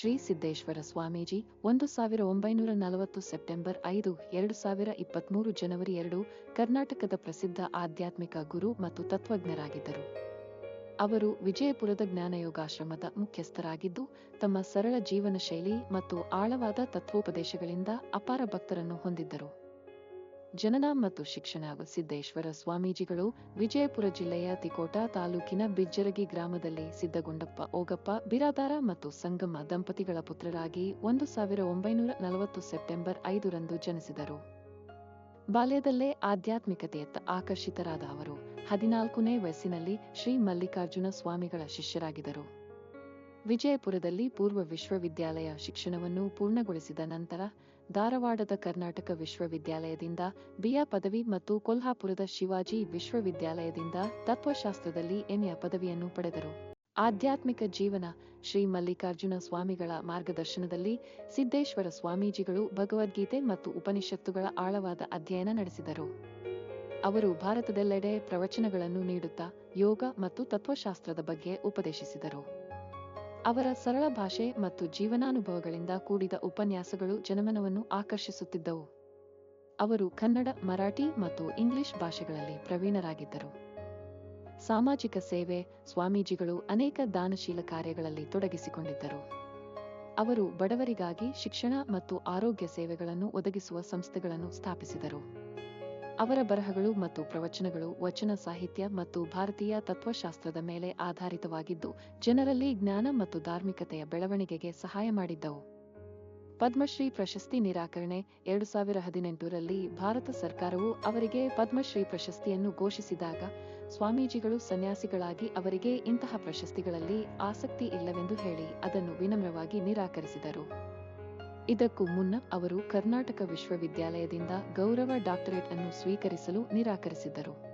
ಶ್ರೀ ಸಿದ್ದೇಶ್ವರ ಸ್ವಾಮೀಜಿ, ಒಂದು ಸಾವಿರ ಒಂಬೈನೂರ ನಲವತ್ತು ಸೆಪ್ಟೆಂಬರ್ ಐದು, ಎರಡು ಸಾವಿರ ಇಪ್ಪತ್ಮೂರು ಜನವರಿ ಎರಡು, ಕರ್ನಾಟಕದ ಪ್ರಸಿದ್ಧ ಆಧ್ಯಾತ್ಮಿಕ ಗುರು ಮತ್ತು ತತ್ವಜ್ಞರಾಗಿದ್ದರು. ಅವರು ವಿಜಯಪುರದ ಜ್ಞಾನಯೋಗಾಶ್ರಮದ ಮುಖ್ಯಸ್ಥರಾಗಿದ್ದು, ತಮ್ಮ ಸರಳ ಜೀವನ ಶೈಲಿ ಮತ್ತು ಆಳವಾದ ತತ್ವೋಪದೇಶಗಳಿಂದ ಅಪಾರ ಭಕ್ತರನ್ನು ಹೊಂದಿದ್ದರು. ಜನನ ಮತ್ತು ಶಿಕ್ಷಣ ಸಿದ್ದೇಶ್ವರ ಸ್ವಾಮೀಜಿಗಳು ವಿಜಯಪುರ ಜಿಲ್ಲೆಯ ತಿಕೋಟ ತಾಲೂಕಿನ ಬಿಜ್ಜರಗಿ ಗ್ರಾಮದಲ್ಲಿ ಸಿದ್ದಗೊಂಡಪ್ಪ ಓಗಪ್ಪ, ಬಿರಾದಾರ ಮತ್ತು ಸಂಗಮ ದಂಪತಿಗಳ ಪುತ್ರರಾಗಿ ಒಂದು ಸಾವಿರ ಒಂಬೈನೂರ ನಲವತ್ತು ಸೆಪ್ಟೆಂಬರ್ ಐದರಂದು ಜನಿಸಿದರು. ಬಾಲ್ಯದಲ್ಲೇ ಆಧ್ಯಾತ್ಮಿಕತೆಯತ್ತ ಆಕರ್ಷಿತರಾದ ಅವರು. ಹದಿನಾಲ್ಕನೇ ವಯಸ್ಸಿನಲ್ಲಿ ಶ್ರೀ ಮಲ್ಲಿಕಾರ್ಜುನ ಸ್ವಾಮಿಗಳ ಶಿಷ್ಯರಾಗಿದ್ದರು. ವಿಜಯಪುರದಲ್ಲಿ ಪೂರ್ವ ವಿಶ್ವವಿದ್ಯಾಲಯ ಶಿಕ್ಷಣವನ್ನು ಪೂರ್ಣಗೊಳಿಸಿದ ನಂತರ ಧಾರವಾಡದ ಕರ್ನಾಟಕ ವಿಶ್ವವಿದ್ಯಾಲಯದಿಂದ ಬಿಎ ಪದವಿ ಮತ್ತು ಕೊಲ್ಹಾಪುರದ ಶಿವಾಜಿ ವಿಶ್ವವಿದ್ಯಾಲಯದಿಂದ ತತ್ವಶಾಸ್ತ್ರದಲ್ಲಿ ಎಂಎ ಪದವಿಯನ್ನು ಪಡೆದರು. ಆಧ್ಯಾತ್ಮಿಕ ಜೀವನ, ಶ್ರೀ ಮಲ್ಲಿಕಾರ್ಜುನ ಸ್ವಾಮಿಗಳ ಮಾರ್ಗದರ್ಶನದಲ್ಲಿ ಸಿದ್ದೇಶ್ವರ ಸ್ವಾಮೀಜಿಗಳು ಭಗವದ್ಗೀತೆ ಮತ್ತು ಉಪನಿಷತ್ತುಗಳ ಆಳವಾದ ಅಧ್ಯಯನ ನಡೆಸಿದರು. ಅವರು ಭಾರತದೆಲ್ಲೆಡೆ ಪ್ರವಚನಗಳನ್ನು ನೀಡುತ್ತಾ ಯೋಗ ಮತ್ತು ತತ್ವಶಾಸ್ತ್ರದ ಬಗ್ಗೆ ಉಪದೇಶಿಸಿದರು. ಅವರ ಸರಳ ಭಾಷೆ ಮತ್ತು ಜೀವನಾನುಭವಗಳಿಂದ ಕೂಡಿದ ಉಪನ್ಯಾಸಗಳು ಜನಮನವನ್ನು ಆಕರ್ಷಿಸುತ್ತಿದ್ದವು. ಅವರು ಕನ್ನಡ, ಮರಾಠಿ ಮತ್ತು ಇಂಗ್ಲಿಷ್ ಭಾಷೆಗಳಲ್ಲಿ ಪ್ರವೀಣರಾಗಿದ್ದರು. ಸಾಮಾಜಿಕ ಸೇವೆ, ಸ್ವಾಮೀಜಿಗಳು ಅನೇಕ ದಾನಶೀಲ ಕಾರ್ಯಗಳಲ್ಲಿ ತೊಡಗಿಸಿಕೊಂಡಿದ್ದರು. ಅವರು ಬಡವರಿಗಾಗಿ ಶಿಕ್ಷಣ ಮತ್ತು ಆರೋಗ್ಯ ಸೇವೆಗಳನ್ನು ಒದಗಿಸುವ ಸಂಸ್ಥೆಗಳನ್ನು ಸ್ಥಾಪಿಸಿದರು. ಅವರ ಬರಹಗಳು ಮತ್ತು ಪ್ರವಚನಗಳು ವಚನ ಸಾಹಿತ್ಯ ಮತ್ತು ಭಾರತೀಯ ತತ್ವಶಾಸ್ತ್ರದ ಮೇಲೆ ಆಧಾರಿತವಾಗಿದ್ದು, ಜನರಲ್ಲಿ ಜ್ಞಾನ ಮತ್ತು ಧಾರ್ಮಿಕತೆಯ ಬೆಳವಣಿಗೆಗೆ ಸಹಾಯ ಮಾಡಿದ್ದವು. ಪದ್ಮಶ್ರೀ ಪ್ರಶಸ್ತಿ ನಿರಾಕರಣೆ ಎರಡು ಸಾವಿರ ಹದಿನೆಂಟರಲ್ಲಿ ಭಾರತ ಸರ್ಕಾರವು ಅವರಿಗೆ ಪದ್ಮಶ್ರೀ ಪ್ರಶಸ್ತಿಯನ್ನು ಘೋಷಿಸಿದಾಗ, ಸ್ವಾಮೀಜಿಗಳು ಸನ್ಯಾಸಿಗಳಾಗಿ ಅವರಿಗೆ ಇಂತಹ ಪ್ರಶಸ್ತಿಗಳಲ್ಲಿ ಆಸಕ್ತಿ ಇಲ್ಲವೆಂದು ಹೇಳಿ ಅದನ್ನು ವಿನಮ್ರವಾಗಿ ನಿರಾಕರಿಸಿದರು. ಇದಕ್ಕೂ ಮುನ್ನ ಅವರು ಕರ್ನಾಟಕ ವಿಶ್ವವಿದ್ಯಾಲಯದಿಂದ ಗೌರವ ಡಾಕ್ಟರೇಟ್ ಅನ್ನು ಸ್ವೀಕರಿಸಲು ನಿರಾಕರಿಸಿದ್ದರು.